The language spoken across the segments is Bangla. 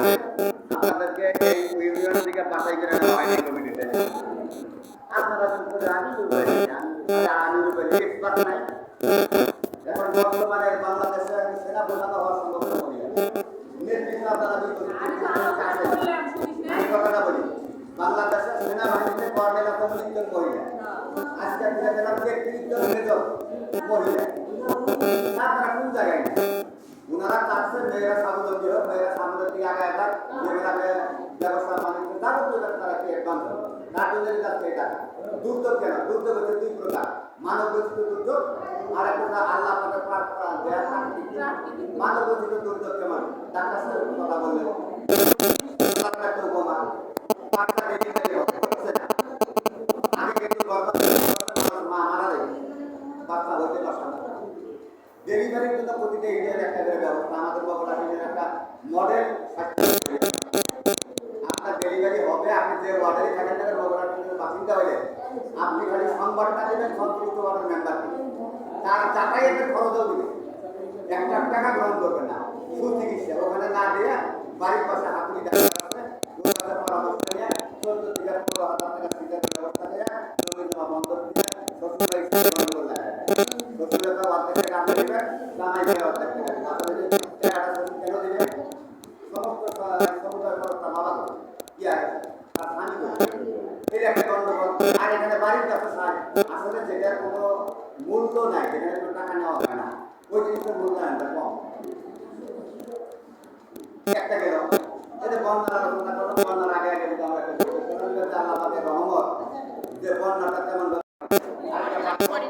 আপনাদেরকে এই ইউনিয়ন থেকে বাছাই করে নেওয়া হয়নি কমিটিতে আপনারা কিন্তু আমি রূপালী আমি আমি রূপালী এক্সপার্ট নাই। এখন বর্তমানে বাংলাদেশে সেনা প্রধান হওয়ার সম্ভাবনা কমে নেতৃত্ব আপনারা আমি কথাটা বলি বাংলাদেশের সেনাবাহিনীতে কর্নেল কমিটির মহিলা। আজকে আমরা গেলাম ব্যক্তিত্ব মেজর মহিলা। তারা কোন জায়গায় ওনারা চাচ্ছে মেয়েরা স্বাবলম্বী হোক মেয়েরা সামনের দিকে আগায় থাক মেয়েরাকে ব্যবসা বাণিজ্য তারও তো তারা কি অ্যাডভান্স নাটকের কাছে এটা। দুর্যোগ কেন? দুর্যোগ হচ্ছে দুই প্রকার। মানব রচিত দুর্যোগ আর দুর্যোগ কেমন? ডাক্তার কথা বললেন আল্লাহর একটা উপমা পাঁচটা ডেলিভারি হচ্ছে না আমি কিন্তু গর্ভবতী অবস্থায় মা মারা যায় বাচ্চা হইতে দশ ডেলিভারির জন্য প্রতিটা ইন্ডিয়ার একটা ব্যবস্থা, আমাদের বগুড়া একটা মডেল আপনার ডেলিভারি হবে, আপনি যে ওয়ার্ডারে থাকেন না বগুড়া বাসিন্দা হলে আপনি খালি সংবাদটা দেবেন সন্তুষ্ট ওয়ার্ডের মেম্বারকে তার যাতায়াতের খরচও দিবে এক লাখ টাকা গ্রহণ করবে না। সুচিকিৎসা, ওখানে না দিয়ে বাড়ির পাশে হাতুড়ি ওর পরামর্শ নিয়ে টাকা তো অর্ধেক টাকা আপনি দেবেন জামাই দিয়ে অর্ধেক টাকা শ্বশুর কেন দিবেন সমস্ত সমুদায় খরচটা বাবা দেবে। তার স্বামী এই একটা গন্ডগোল আর এখানে বাড়ির কাছে সার আসলে যেটার কোনো মূল্য নাই যেখানে কোনো টাকা নেওয়া হয় না ওই জিনিসটার মূল্যায়নটা কম একটা গেল এটা বন্যার আলোচনা করো বন্যার আগে আগে যদি আমরা আল্লাহ রহমত যে বন্যাটা নাই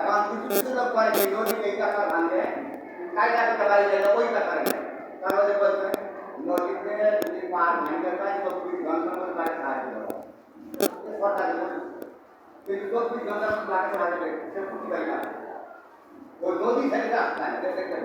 এখন কিছু কিছু লোক করে যে নদী এই টাকা ভাঙে কায়দা করতে পারি যে ওই টাকা নেই তাহলে বলছে নদীতে যদি পার ভেঙে পায় চব্বিশ ঘণ্টার মধ্যে তাকে সাহায্য দেওয়া সরকারি কিন্তু চব্বিশ ঘণ্টার মধ্যে তাকে সাহায্য করে সে খুশি পাই না ওই নদী থেকে রাস্তায় দেখেন